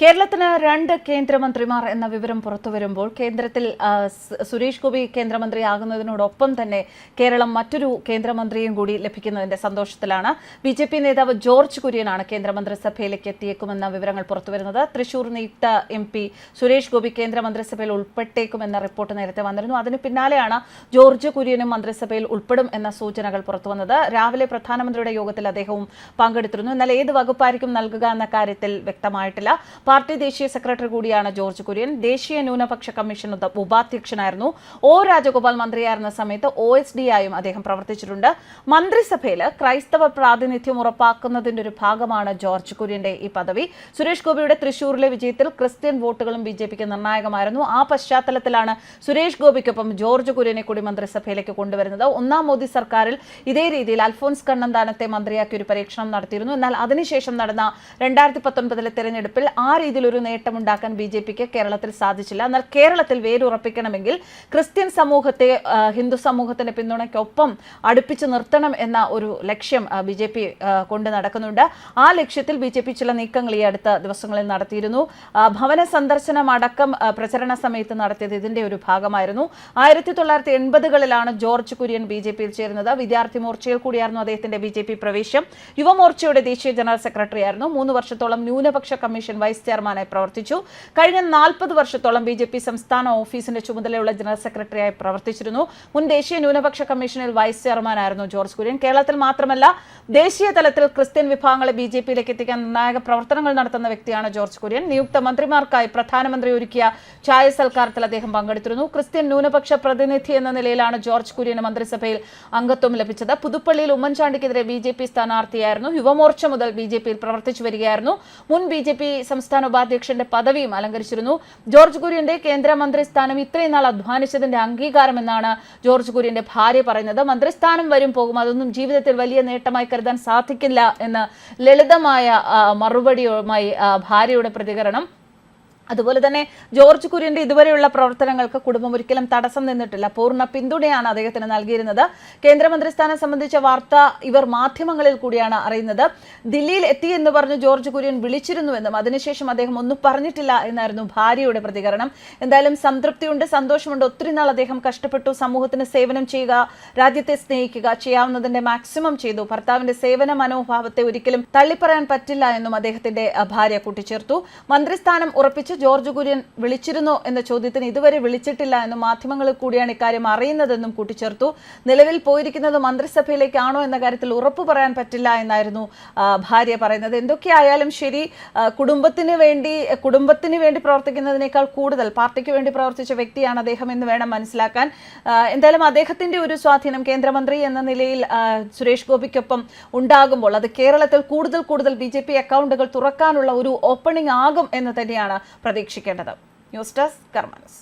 കേരളത്തിന് രണ്ട് കേന്ദ്രമന്ത്രിമാർ എന്ന വിവരം പുറത്തു വരുമ്പോൾ കേന്ദ്രത്തിൽ സുരേഷ് ഗോപി കേന്ദ്രമന്ത്രിയാകുന്നതിനോടൊപ്പം തന്നെ കേരളം മറ്റൊരു കേന്ദ്രമന്ത്രിയും കൂടി ലഭിക്കുന്നതിന്റെ സന്തോഷത്തിലാണ്. ബി ജെ പി നേതാവ് ജോർജ് കുര്യനാണ് കേന്ദ്രമന്ത്രിസഭയിലേക്ക് എത്തിയേക്കുമെന്ന വിവരങ്ങൾ പുറത്തുവരുന്നത് തൃശൂർ നിയുക്ത എം പി സുരേഷ് ഗോപി കേന്ദ്രമന്ത്രിസഭയിൽ ഉൾപ്പെട്ടേക്കുമെന്ന റിപ്പോർട്ട് നേരത്തെ വന്നിരുന്നു. അതിന് പിന്നാലെയാണ് ജോർജ് കുര്യനും മന്ത്രിസഭയിൽ ഉൾപ്പെടും എന്ന സൂചനകൾ പുറത്തുവന്നത് രാവിലെ പ്രധാനമന്ത്രിയുടെ യോഗത്തിൽ അദ്ദേഹവും പങ്കെടുത്തിരുന്നു. എന്നാൽ ഏത് വകുപ്പായിരിക്കും നൽകുക എന്ന കാര്യത്തിൽ വ്യക്തമായിട്ടില്ല. പാർട്ടി ദേശീയ സെക്രട്ടറി കൂടിയാണ് ജോർജ് കുര്യൻ. ദേശീയ ന്യൂനപക്ഷ കമ്മീഷൻ ഉപാധ്യക്ഷനായിരുന്നു. ഒ രാജഗോപാൽ മന്ത്രിയായിരുന്ന സമയത്ത് ഒ എസ് ഡി ആയും അദ്ദേഹം പ്രവർത്തിച്ചിട്ടുണ്ട്. മന്ത്രിസഭയിൽ ക്രൈസ്തവ പ്രാതിനിധ്യം ഉറപ്പാക്കുന്നതിന്റെ ഒരു ഭാഗമാണ് ജോർജ് കുര്യന്റെ ഈ പദവി. സുരേഷ് ഗോപിയുടെ തൃശൂരിലെ വിജയത്തിൽ ക്രിസ്ത്യൻ വോട്ടുകളും ബി ജെ പിക്ക് നിർണായകമായിരുന്നു. ആ പശ്ചാത്തലത്തിലാണ് സുരേഷ് ഗോപിക്കൊപ്പം ജോർജ് കുര്യനെ കൂടി മന്ത്രിസഭയിലേക്ക് കൊണ്ടുവരുന്നത്. ഒന്നാം മോദി സർക്കാരിൽ ഇതേ രീതിയിൽ അൽഫോൻസ് കണ്ണന്താനത്തെ മന്ത്രിയാക്കി ഒരു പരീക്ഷണം നടത്തിയിരുന്നു. എന്നാൽ അതിനുശേഷം നടന്ന രണ്ടായിരത്തി പത്തൊൻപതിലെ തെരഞ്ഞെടുപ്പിൽ ആ രീതിയിൽ ഒരു നേട്ടമുണ്ടാക്കാൻ ബി ജെ പിക്ക് കേരളത്തിൽ സാധിച്ചില്ല. എന്നാൽ കേരളത്തിൽ വേരുറപ്പിക്കണമെങ്കിൽ ക്രിസ്ത്യൻ സമൂഹത്തെ ഹിന്ദു സമൂഹത്തിന്റെ പിന്തുണയ്ക്കൊപ്പം അടുപ്പിച്ചു നിർത്തണം എന്ന ഒരു ലക്ഷ്യം ബി ജെ പി കൊണ്ട് നടക്കുന്നുണ്ട്. ആ ലക്ഷ്യത്തിൽ ബി ജെ പി ചില നീക്കങ്ങൾ ഈ അടുത്ത ദിവസങ്ങളിൽ നടത്തിയിരുന്നു. ഭവന സന്ദർശനം അടക്കം ആ, പ്രചരണ സമയത്ത് നടത്തിയത് ഇതിന്റെ ഒരു ഭാഗമായിരുന്നു. ആയിരത്തി തൊള്ളായിരത്തി എൺപതുകളിലാണ് ജോർജ് കുര്യൻ ബി ജെ പിയിൽ ചേരുന്നത്. വിദ്യാർത്ഥി മോർച്ചയിൽ കൂടിയായിരുന്നു അദ്ദേഹത്തിന്റെ ബി ജെ പി പ്രവേശം. യുവമോർച്ചയുടെ ദേശീയ ജനറൽ സെക്രട്ടറി ആയിരുന്നു മൂന്ന് വർഷത്തോളം ന്യൂനപക്ഷ കമ്മീഷൻ വൈസ് ചെയർമാനായി പ്രവർത്തിച്ചു. കഴിഞ്ഞ നാൽപ്പത് വർഷത്തോളം ബി ജെ പി സംസ്ഥാന ഓഫീസിന്റെ ചുമതലയുള്ള ജനറൽ സെക്രട്ടറിയായി പ്രവർത്തിച്ചിരുന്നു. മുൻ ദേശീയ ന്യൂനപക്ഷ കമ്മീഷനിൽ വൈസ് ചെയർമാനായിരുന്നു ജോർജ് കുര്യൻ. കേരളത്തിൽ മാത്രമല്ല ദേശീയ തലത്തിൽ ക്രിസ്ത്യൻ വിഭാഗങ്ങളെ ബി ജെ പിയിലേക്ക് എത്തിക്കാൻ നിർണായക പ്രവർത്തനങ്ങൾ നടത്തുന്ന വ്യക്തിയാണ് ജോർജ് കുര്യൻ. നിയുക്ത മന്ത്രിമാർക്കായി പ്രധാനമന്ത്രി ഒരുക്കിയ ചായ സൽക്കാരത്തിൽ അദ്ദേഹം പങ്കെടുത്തിരുന്നു. ക്രിസ്ത്യൻ ന്യൂനപക്ഷ പ്രതിനിധി എന്ന നിലയിലാണ് ജോർജ് കുര്യന് മന്ത്രിസഭയിൽ അംഗത്വം ലഭിച്ചത്. പുതുപ്പള്ളിയിൽ ഉമ്മൻചാണ്ടിക്കെതിരെ ബി ജെ പി സ്ഥാനാർത്ഥിയായിരുന്നു. യുവമോർച്ച മുതൽ ബി ജെ പിയിൽ പ്രവർത്തിച്ചു വരികയായിരുന്നു. മുൻ ബി ജെ പി സംസ്ഥാന ഉപാധ്യക്ഷന്റെ പദവിയും അലങ്കരിച്ചിരുന്നു. ജോർജ് കുര്യന്റെ കേന്ദ്രമന്ത്രി സ്ഥാനം ഇത്രയും നാൾ അധ്വാനിച്ചതിന്റെ അംഗീകാരമെന്നാണ് ജോർജ് കുര്യന്റെ ഭാര്യ പറയുന്നത്. മന്ത്രിസ്ഥാനം വരും പോകും. അതൊന്നും ജീവിതത്തിൽ വലിയ നേട്ടമായി കരുതാൻ സാധിക്കില്ല എന്ന് ലളിതമായ മറുപടിയുമായി ഭാര്യയുടെ പ്രതികരണം അതുപോലെ തന്നെ ജോർജ് കുര്യന്റെ ഇതുവരെയുള്ള പ്രവർത്തനങ്ങൾക്ക് കുടുംബം ഒരിക്കലും തടസ്സം നിന്നിട്ടില്ല. പൂർണ പിന്തുണയാണ് അദ്ദേഹത്തിന് നൽകിയിരുന്നത്. കേന്ദ്രമന്ത്രി സ്ഥാനം സംബന്ധിച്ച വാർത്ത ഇവർ മാധ്യമങ്ങളിൽ കൂടിയാണ് അറിയുന്നത്. ദില്ലിയിൽ എത്തി എന്ന് പറഞ്ഞ് ജോർജ് കുര്യൻ വിളിച്ചിരുന്നുവെന്നും അതിനുശേഷം അദ്ദേഹം ഒന്നും പറഞ്ഞിട്ടില്ല എന്നായിരുന്നു ഭാര്യയുടെ പ്രതികരണം. എന്തായാലും സംതൃപ്തിയുണ്ട് സന്തോഷമുണ്ട്. ഒത്തിരി നാൾ അദ്ദേഹം കഷ്ടപ്പെട്ടു. സമൂഹത്തിന് സേവനം ചെയ്യുക രാജ്യത്തെ സ്നേഹിക്കുക ചെയ്യാവുന്നതിന്റെ മാക്സിമം ചെയ്തു. ഭർത്താവിന്റെ സേവന മനോഭാവത്തെ ഒരിക്കലും തള്ളിപ്പറയാൻ പറ്റില്ല എന്നും അദ്ദേഹത്തിന്റെ ഭാര്യ കൂട്ടിച്ചേർത്തു. മന്ത്രിസ്ഥാനം ഉറപ്പിച്ച് ജോർജ് കുര്യൻ വിളിച്ചിരുന്നോ എന്ന ചോദ്യത്തിന് ഇതുവരെ വിളിച്ചിട്ടില്ല എന്നും മാധ്യമങ്ങളിൽ കൂടിയാണ് ഇക്കാര്യം അറിയുന്നതെന്നും കൂട്ടിച്ചേർത്തു. നിലവിൽ പോയിരിക്കുന്നത് മന്ത്രിസഭയിലേക്കാണോ എന്ന കാര്യത്തിൽ ഉറപ്പു പറയാൻ പറ്റില്ല എന്നായിരുന്നു ഭാര്യ പറയുന്നത്. എന്തൊക്കെയായാലും ശരി കുടുംബത്തിന് വേണ്ടി കുടുംബത്തിന് വേണ്ടി പ്രവർത്തിക്കുന്നതിനേക്കാൾ കൂടുതൽ പാർട്ടിക്ക് വേണ്ടി പ്രവർത്തിച്ച വ്യക്തിയാണ് അദ്ദേഹം എന്ന് വേണം മനസ്സിലാക്കാൻ. എന്തായാലും അദ്ദേഹത്തിന്റെ ഒരു സ്വാധീനം കേന്ദ്രമന്ത്രി എന്ന നിലയിൽ സുരേഷ് ഗോപിക്കൊപ്പം ഉണ്ടാകുമ്പോൾ അത് കേരളത്തിൽ കൂടുതൽ കൂടുതൽ ബി അക്കൗണ്ടുകൾ തുറക്കാനുള്ള ഒരു ഓപ്പണിംഗ് ആകും എന്ന് തന്നെയാണ് പ്രതീക്ഷിക്കേണ്ടത്. News desk കർമാനസ്